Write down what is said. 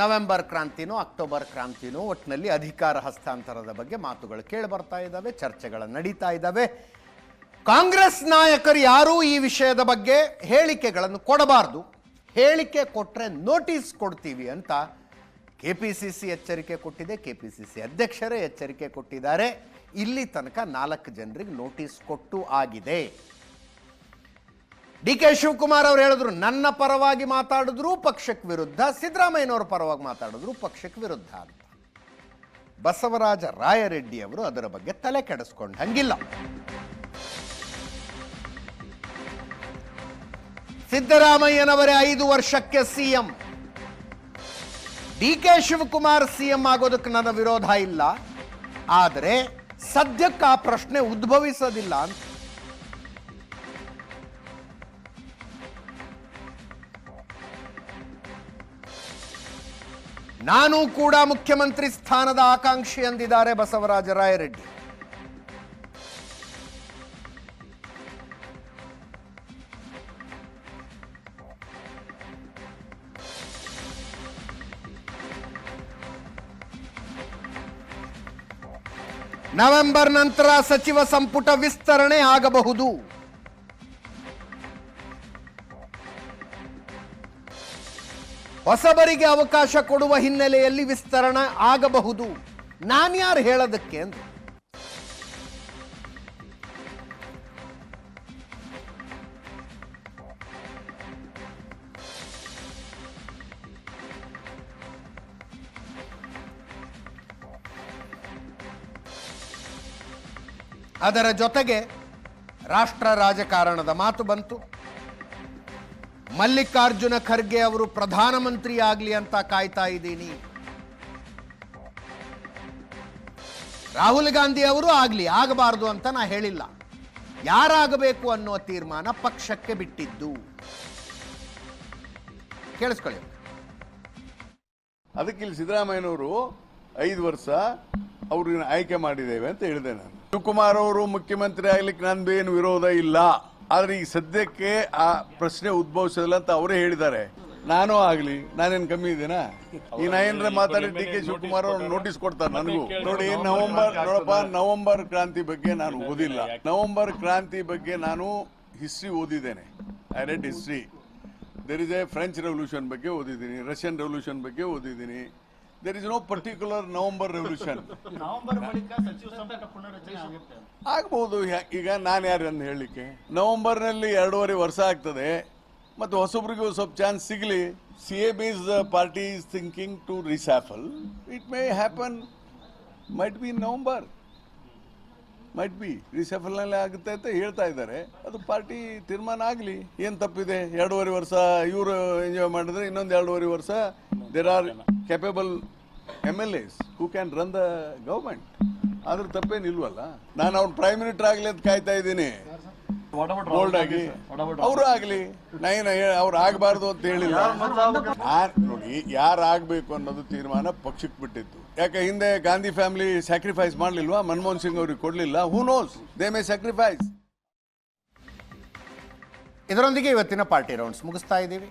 November ಕ್ರಾಂತಿನೋ October ಕ್ರಾಂತಿನೋ ಒಟ್ಟಿನಲ್ಲಿ ಅಧಿಕಾರ ಹಸ್ತಾಂತರದ ಬಗ್ಗೆ ಮಾತುಗಳು ಕೇಳಿ ಬರ್ತಾ ಇದ್ದಾವೆ, ಚರ್ಚೆಗಳು ನಡೀತಾ ಇದ್ದಾವೆ. ಕಾಂಗ್ರೆಸ್ ನಾಯಕರು ಯಾರೂ ಈ ವಿಷಯದ ಬಗ್ಗೆ ಹೇಳಿಕೆಗಳನ್ನು ಕೊಡಬಾರ್ದು. ಹೇಳಿಕೆ ಕೊಟ್ಟರೆ ನೋಟಿಸ್ ಕೊಡ್ತೀವಿ ಅಂತ ಕೆ ಪಿ ಸಿ ಸಿ ಎಚ್ಚರಿಕೆ ಕೊಟ್ಟಿದೆ ಕೆ ಪಿ ಸಿ ಸಿ ಅಧ್ಯಕ್ಷರೇ ಎಚ್ಚರಿಕೆ ಕೊಟ್ಟಿದ್ದಾರೆ. ಇಲ್ಲಿ ತನಕ ನಾಲ್ಕು ಜನರಿಗೆ ನೋಟಿಸ್ ಕೊಟ್ಟು ಆಗಿದೆ. ಡಿ ಕೆ ಶಿವಕುಮಾರ್ ಅವರು ಹೇಳಿದ್ರು, ನನ್ನ ಪರವಾಗಿ ಮಾತಾಡಿದ್ರು ಪಕ್ಷಕ್ಕೆ ವಿರುದ್ಧ, ಸಿದ್ದರಾಮಯ್ಯನವರ ಪರವಾಗಿ ಮಾತಾಡಿದ್ರು ಪಕ್ಷಕ್ಕೆ ವಿರುದ್ಧ ಅಂತ. ಬಸವರಾಜ ರಾಯರೆಡ್ಡಿ ಅವರು ಅದರ ಬಗ್ಗೆ ತಲೆ ಕೆಡಿಸ್ಕೊಂಡಂಗಿಲ್ಲ ಸಿದ್ದರಾಮಯ್ಯನವರೇ ಐದು ವರ್ಷಕ್ಕೆ CM D K Shivakumar CM ಆಗೋದಕ್ಕೆ ನನ್ನ ವಿರೋಧ ಇಲ್ಲ. ಆದರೆ ಸದ್ಯಕ್ಕೆ ಆ ಪ್ರಶ್ನೆ ಉದ್ಭವಿಸೋದಿಲ್ಲ ಅಂತ ನಾನು ಕೂಡ ಮುಖ್ಯಮಂತ್ರಿ ಸ್ಥಾನದ ಆಕಾಂಕ್ಷಿ ಎಂದಿದ್ದಾರೆ ಬಸವರಾಜ ರಾಯರೆಡ್ಡಿ. ನವೆಂಬರ್ ನಂತರ ಸಚಿವ ಸಂಪುಟ ವಿಸ್ತರಣೆ ಆಗಬಹುದು. ಹೊಸಬರಿಗೆ ಅವಕಾಶ ಕೊಡುವ ಹಿನ್ನೆಲೆಯಲ್ಲಿ ವಿಸ್ತರಣೆ ಆಗಬಹುದು. ನಾನ್ಯಾರು ಹೇಳೋದಕ್ಕೆ ಅಂತ. ಅದರ ಜೊತೆಗೆ ರಾಷ್ಟ್ರ ರಾಜಕಾರಣದ ಮಾತು ಬಂತು. ಮಲ್ಲಿಕಾರ್ಜುನ ಖರ್ಗೆ ಅವರು ಪ್ರಧಾನಮಂತ್ರಿ ಆಗಲಿ ಅಂತ ಕಾಯ್ತಾ ಇದ್ದೀನಿ. ರಾಹುಲ್ ಗಾಂಧಿ ಅವರು ಆಗಲಿ, ಆಗಬಾರ್ದು ಅಂತ ನಾ ಹೇಳಿಲ್ಲ. ಯಾರಾಗಬೇಕು ಅನ್ನೋ ತೀರ್ಮಾನ ಪಕ್ಷಕ್ಕೆ ಬಿಟ್ಟಿದ್ದು. ಕೇಳಿಸ್ಕೊಳ್ಳಿ. ಅದಕ್ಕೆ ಇಲ್ಲಿ ಸಿದ್ದರಾಮಯ್ಯನವರು ಐದು ವರ್ಷ ಅವ್ರನ್ನ ಆಯ್ಕೆ ಮಾಡಿದ್ದೇವೆ ಅಂತ ಹೇಳಿದೆ ನಾನು. ಶಿವಕುಮಾರ್ ಅವರು ಮುಖ್ಯಮಂತ್ರಿ ಆಗ್ಲಿಕ್ಕೆ ನಂದು ಏನು ವಿರೋಧ ಇಲ್ಲ. ಆದ್ರೆ ಈ ಸದ್ಯಕ್ಕೆ ಆ ಪ್ರಶ್ನೆ ಉದ್ಭವಿಸಿದಲ್ಲ ಅಂತ ಅವರೇ ಹೇಳಿದ್ದಾರೆ. ನಾನು ಆಗ್ಲಿ ನಾನೇನ್ ಕಮ್ಮಿ ಇದ್ದೀನಾ? ಈ ನಾ ಏನಾರ ಮಾತಾಡಿ ಡಿ ಕೆ ಶಿವಕುಮಾರ್ ಅವ್ರು ನೋಟಿಸ್ ಕೊಡ್ತಾರೆ ನನಗೂ. ನೋಡಿ ನವೆಂಬರ್ ನೋಡಪ್ಪ ನವೆಂಬರ್ ಕ್ರಾಂತಿ ಬಗ್ಗೆ ನಾನು ಓದಿಲ್ಲ. ನವೆಂಬರ್ ಕ್ರಾಂತಿ ಬಗ್ಗೆ ನಾನು ಹಿಸ್ಟ್ರಿ ಓದಿದ್ದೇನೆ. I read history there is a French revolution ಬಗ್ಗೆ ಓದಿದ್ದೀನಿ ರಷ್ಯನ್ ರೆವಲ್ಯೂಷನ್ ಬಗ್ಗೆ ಓದಿದ್ದೀನಿ. There is no particular November revolution ಯಾ- ಈಗ ನಾನು ಯಾರು ಅಂತ ಹೇಳಲಿಕ್ಕೆ. ನವೆಂಬರ್ನಲ್ಲಿ ಎರಡೂವರೆ ವರ್ಷ ಆಗ್ತದೆ. ಮತ್ತು ಹೊಸಬ್ರಿಗೂ ಸ್ವಲ್ಪ ಚಾನ್ಸ್ ಸಿಗಲಿ. C A base party is thinking to reshuffle it may happen might be November might be ರಿಸೆಫಲ್ನಲ್ಲಿ ಆಗುತ್ತೆ ಅಂತ ಹೇಳ್ತಾ ಇದ್ದಾರೆ. ಅದು ಪಾರ್ಟಿ ತೀರ್ಮಾನ ಆಗಲಿ. ಏನು ತಪ್ಪಿದೆ? ಎರಡೂವರೆ ವರ್ಷ ಇವರು ಎಂಜಾಯ್ ಮಾಡಿದ್ರೆ ಇನ್ನೊಂದು ಎರಡೂವರೆ ವರ್ಷ there are capable M L S who can run the government ಆದ್ರೆ ತಪ್ಪೇನಿಲ್ವಲ್ಲ ನಾನು ಅವ್ನು ಪ್ರೈಮ್ ಮಿನಿಸ್ಟರ್ ಆಗಲಿ ಅಂತ ಕಾಯ್ತಾ ಇದ್ದೀನಿ. ಬೋಲ್ಡ್ ಆಗಿ. ಅವರು ಆಗಲಿ. ನಾನು ಅವ್ರು ಆಗಬಾರ್ದು ಅಂತ ಹೇಳಿಲ್ಲ. ನೋಡಿ ಯಾರು ಆಗ್ಬೇಕು ಅನ್ನೋದು ತೀರ್ಮಾನ ಪಕ್ಷಕ್ಕೆ ಬಿಟ್ಟಿತ್ತು ಯಾಕೆ ಹಿಂದೆ ಗಾಂಧಿ ಫ್ಯಾಮಿಲಿ ಸ್ಯಾಕ್ರಿಫೈಸ್ ಮಾಡ್ಲಿಲ್ವಾ? ಮನಮೋಹನ್ ಸಿಂಗ್ ಅವ್ರಿಗೆ ಕೊಡ್ಲಿಲ್ಲ. Who knows they may sacrifice ಇದರೊಂದಿಗೆ ಇವತ್ತಿನ ಪಾರ್ಟಿ ರೌಂಡ್ಸ್ ಮುಗಿಸ್ತಾ ಇದ್ದೀವಿ.